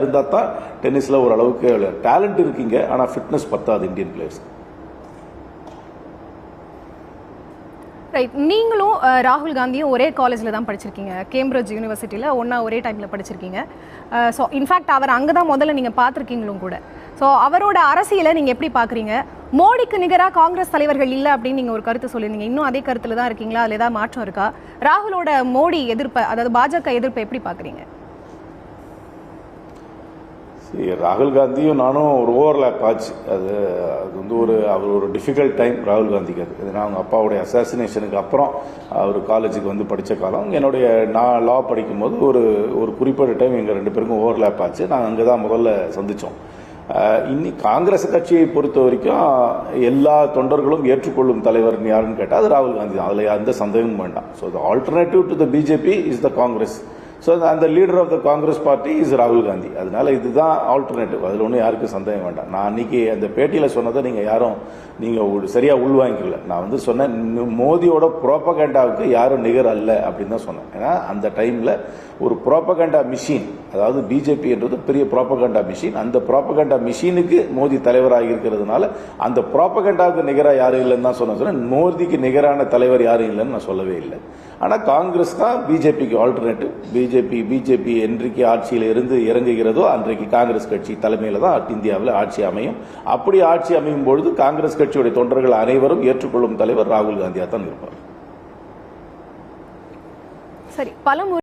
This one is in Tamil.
இருந்தால் தான் டென்னிஸில் ஓரளவுக்கு டேலண்ட் இருக்கீங்க. ஆனால் ஃபிட்னஸ் பத்தாது இந்தியன் பிளேயர்ஸ் ரைட் நீங்களும் ராகுல் காந்தியும் ஒரே காலேஜில் தான் படிச்சிருக்கீங்க. கேம்பிரிட்ஜ் யூனிவர்சிட்டியில் ஒன்றா ஒரே டைமில் படிச்சிருக்கீங்க. ஸோ இன்ஃபேக்ட் அவர் அங்கே தான் முதல்ல நீங்கள் பார்த்துருக்கீங்களும் கூட. ஸோ அவரோட அரசியலை நீங்கள் எப்படி பார்க்குறீங்க? மோடிக்கு நிகராக காங்கிரஸ் தலைவர்கள் இல்லை அப்படின்னு நீங்கள் ஒரு கருத்து சொல்லியிருந்தீங்க. இன்னும் அதே கருத்தில் தான் இருக்கீங்களா? அதில் ஏதாவது மாற்றம் இருக்கா? ராகுலோட மோடி எதிர்ப்பை அதாவது பாஜக எதிர்ப்பை எப்படி பார்க்குறீங்க? ராகுல் காந்தியும் நானும் ஒரு ஓவர்லேப் ஆச்சு. அது அது வந்து ஒரு அவர் ஒரு டிஃபிகல்ட் டைம் ராகுல் காந்திக்கு அது. ஏன்னா அவங்க அப்பாவுடைய அசாசினேஷனுக்கு அப்புறம் அவர் காலேஜுக்கு வந்து படித்த காலம். என்னுடைய நான் லா படிக்கும்போது ஒரு ஒரு குறிப்பிட்ட டைம் எங்கள் ரெண்டு பேருக்கும் ஓவர்லேப் ஆச்சு. நாங்கள் அங்கே தான் முதல்ல சந்தித்தோம் இன்னி காங்கிரஸ் கட்சியை பொறுத்த வரைக்கும் எல்லா தொண்டர்களும் ஏற்றுக்கொள்ளும் தலைவர் யாருன்னு கேட்டால் அது ராகுல் காந்தி தான். அதில் எந்த சந்தேகமும் வேண்டாம். So the alternative to the BJP is the Congress so அந்த leader of the Congress party is ராகுல் காந்தி அதனால இதுதான் ஆல்டர்னேட்டிவ் அதில் ஒன்றும் யாருக்கும் சந்தேகம் வேண்டாம் நான் அன்றைக்கி அந்த பேட்டியில் சொன்னதை நீங்கள் யாரும் நீங்கள் சரியாக உள்வாங்கிக்கல நான் வந்து சொன்னேன் மோதியோட ப்ரோப்பகண்டாவுக்கு யாரும் நிகர் அல்ல அப்படின்னு தான் சொன்னேன் ஏன்னா அந்த டைமில் ஒரு ப்ரோப்பகண்டா மிஷின் அதாவது பிஜேபி என்றது பெரிய ப்ராப்பகண்டா மிஷின் அந்த ப்ராப்பகண்டா மிஷினுக்கு மோடி தலைவராக இருக்கிறதுனால அந்த ப்ராப்பகண்டாவுக்கு நிகராக யாரும் இல்லைன்னு தான் சொன்ன சொன்னேன். மோடிக்கு நிகரான தலைவர் யாரும் இல்லைன்னு நான் சொல்லவே இல்லை. ஆனால் காங்கிரஸ் தான் பிஜேபிக்கு ஆல்டர்னேட்டிவ் பிஜேபி பிஜேபி என்றைக்கு ஆட்சியில் இருந்து இறங்குகிறதோ அன்றைக்கு காங்கிரஸ் கட்சி தலைமையில் தான் இந்தியாவில் ஆட்சி அமையும். அப்படி ஆட்சி அமையும் பொழுது காங்கிரஸ் கட்சியுடைய தொண்டர்கள் அனைவரும் ஏற்றுக்கொள்ளும் தலைவர் ராகுல் காந்தியாக தான் இருப்பார். சரி பல